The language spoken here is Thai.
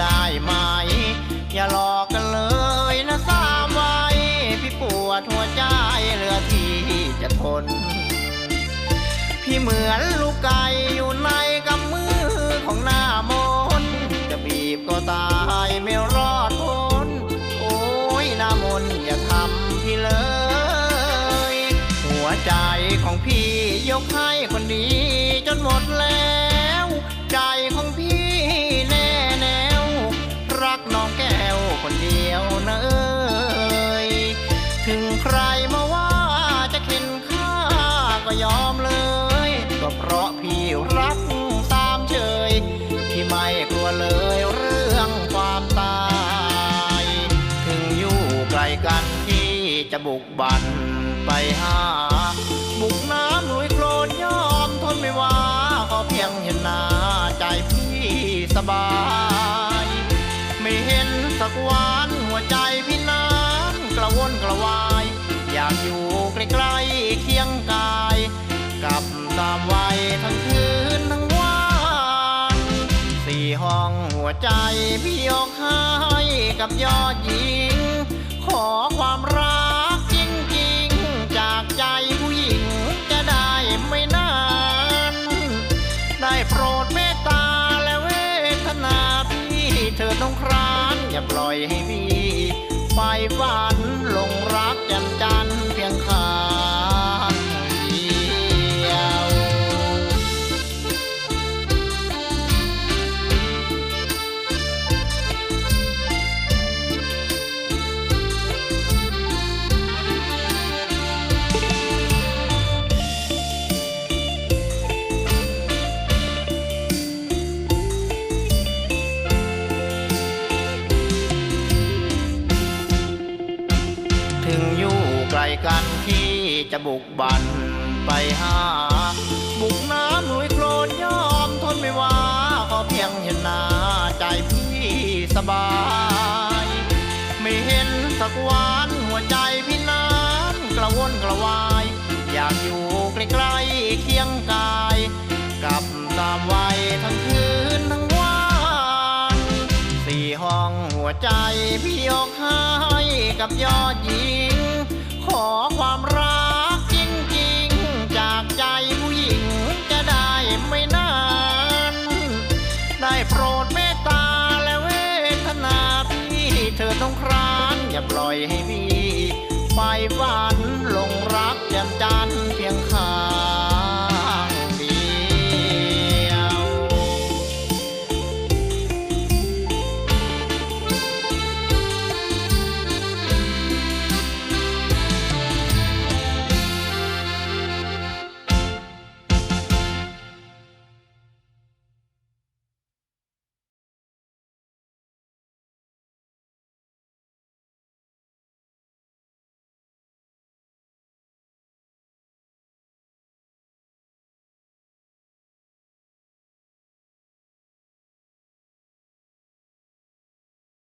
ได้ไหม อย่าหลอกกันเลยนะสามไว้พี่ปวดหัวใจเหลือที่จะทน พี่เหมือนลูกไก่อยู่ในกำมือของหน้ามนจะบีบก็ตายไม่รอดทนโอ้ยหน้ามนอย่าทำพี่เลย หัวใจของพี่ยกให้คนดีจนหมดแล้ว ก็ยอมเลย ก็เพราะพี่รักตามเฉยที่ไม่กลัวเลยเรื่องความตาย ถึงอยู่ไกลกันที่จะบุกบันไปหา บุกน้ำลุยโคลนยอมทนไม่ว่าขอเพียงเห็นหน้าใจพี่สบาย ไม่เห็นสักวันหัวใจพี่นั้นกระวนกระวาย ห้องหัวใจพี่ยกให้กับยอดหญิง ขอความรักจริงๆ จากใจผู้หญิงจะได้ไม่นาน ได้โปรดเมตตาและเวทนาพี่เธอต้องครานอย่าปล่อยให้พี่ไปฝันหลงรักจันจันเพียง จะบุกบันไปหา บุกน้ำลุยโคลนยอมทนไม่ว่าขอเพียงเห็นหน้าใจพี่สบาย ไม่เห็นสักวันหัวใจพี่นั้นกระวนกระวาย อยากอยู่ใกล้ๆเคียงกายกับตามวัยทั้งคืนทั้งวันสี่ห้องหัวใจพี่ยกให้กับยอดหญิง ขอความรัก ต้องครานอย่าปล่อยให้พี่ไปฝันลงรักแจ่มจันเพียง